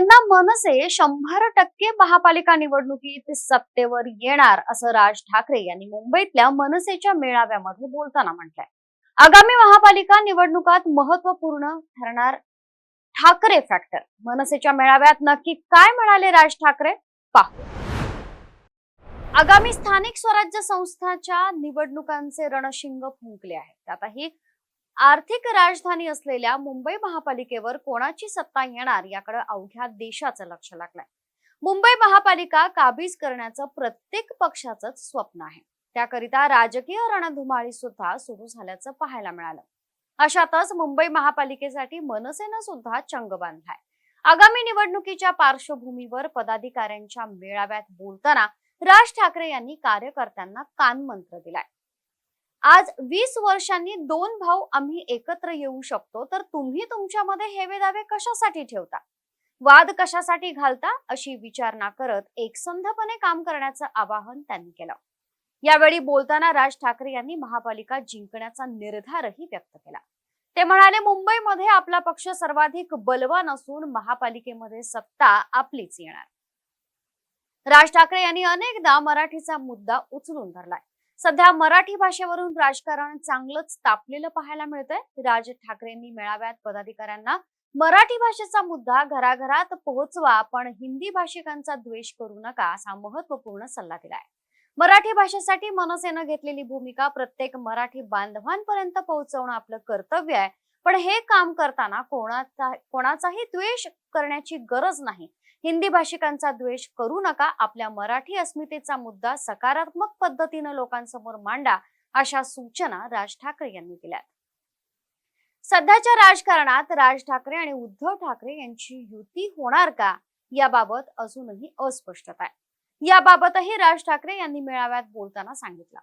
यंदा मनसे शंभर टक्के महापालिका निवडणुकीत सत्तेवर येणार असं राज ठाकरे यांनी मुंबईतल्या मनसेच्या मेळाव्यामध्ये बोलताना म्हटलंय. आगामी महापालिका निवडणुकात महत्त्वपूर्ण ठरणार ठाकरे फॅक्टर मनसेच्या मेळाव्यात नक्की काय म्हणाले राज ठाकरे? पाहू. आगामी स्थानिक स्वराज्य संस्थाच्या निवडणुकांचे रणशिंग फुंकले आहेत. आता ही आर्थिक राजधानी असलेल्या मुंबई महापालिकेवर कोणाची सत्ता येणार याकडे अवघ्या देशाचं लक्ष लागलंय. मुंबई महापालिका काबीज करण्याचं प्रत्येक पक्षाचं स्वप्न आहे. त्याकरिता राजकीय रणधुमाळी सुद्धा सुरू झाल्याचं पाहायला मिळालं. अशातच मुंबई महापालिकेसाठी मनसेनं सुद्धा चंग बांधलाय. आगामी निवडणुकीच्या पार्श्वभूमीवर पदाधिकाऱ्यांच्या मेळाव्यात बोलताना राज ठाकरे यांनी कार्यकर्त्यांना कानमंत्र दिलाय. आज वीस वर्षांनी दोन भाऊ आम्ही एकत्र येऊ शकतो तर तुम्ही तुमच्यामध्ये हेवे दावे कशासाठी ठेवता? वाद कशासाठी घालता? अशी विचारणा करत एकसंधपणे काम करण्याचं आवाहन त्यांनी केलं. यावेळी बोलताना राज ठाकरे यांनी महापालिका जिंकण्याचा निर्धारही व्यक्त केला. ते म्हणाले मुंबईमध्ये आपला पक्ष सर्वाधिक बलवान असून महापालिकेमध्ये सत्ता आपलीच येणार. राज ठाकरे यांनी अनेकदा मराठीचा मुद्दा उचलून धरलाय. सध्या मराठी भाषेवरून राजकारण चांगलंच तापलेलं पाहायला मिळतंय. राज ठाकरेंनी मेळाव्यात पदाधिकाऱ्यांना मराठी भाषेचा मुद्दा घराघरात पोहोचवा पण हिंदी भाषिकांचा द्वेष करू नका असा महत्त्वपूर्ण सल्ला दिलाय. मराठी भाषेसाठी मनसेनं घेतलेली भूमिका प्रत्येक मराठी बांधवांपर्यंत पोहोचवणं आपलं कर्तव्य आहे. पण हे काम करताना कोणाचा कोणाचाही द्वेष करण्याची गरज नाही. हिंदी भाषिकांचा द्वेष करू नका. आपल्या मराठी अस्मितेचा मुद्दा सकारात्मक पद्धतीनं लोकांसमोर मांडा अशा सूचना राज ठाकरे यांनी दिल्यात सध्याच्या राजकारणात राज ठाकरे आणि उद्धव ठाकरे यांची युती होणार का? याबाबत अजूनही अस्पष्टता आहे. याबाबतही राज ठाकरे यांनी मेळाव्यात बोलताना सांगितलं.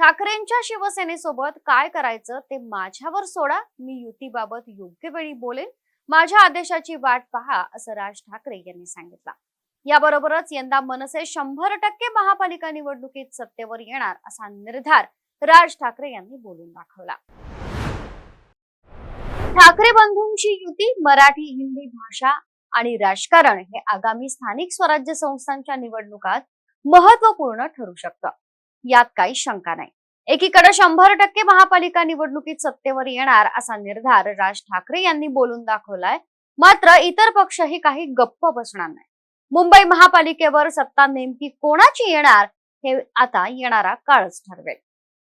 ठाकरेंच्या शिवसेनेसोबत काय करायचं ते माझ्यावर सोडा. मी युतीबाबत योग्य वेळी बोलेन. माझ्या आदेशाची वाट पहा असं राज ठाकरे यांनी सांगितलं. याबरोबरच यंदा मनसे शंभर टक्के महापालिका निवडणुकीत सत्तेवर येणार असा निर्धार राज ठाकरे यांनी बोलून दाखवला. ठाकरे बंधूंची युती मराठी हिंदी भाषा आणि राजकारण हे आगामी स्थानिक स्वराज्य संस्थांच्या निवडणुकात महत्त्वपूर्ण ठरू शकतं. यात काही शंका नाही. एकीकडे शंभर टक्के महापालिका निवडणुकीत सत्तेवर येणार असा निर्धार राज ठाकरे यांनी बोलून दाखवलाय. मात्र इतर पक्षही काही गप्प बसणार नाही. मुंबई महापालिकेवर सत्ता नेमकी कोणाची येणार हे आता येणारा काळच ठरवेल.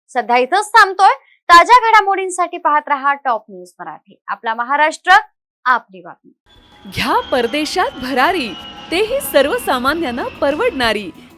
सध्या इथंच थांबतोय. ताज्या घडामोडींसाठी पाहत रहा टॉप न्यूज मराठी. आपला महाराष्ट्र आपली बातमी. घ्या परदेशात भरारी. तेही सर्वसामान्यांना परवडणारी.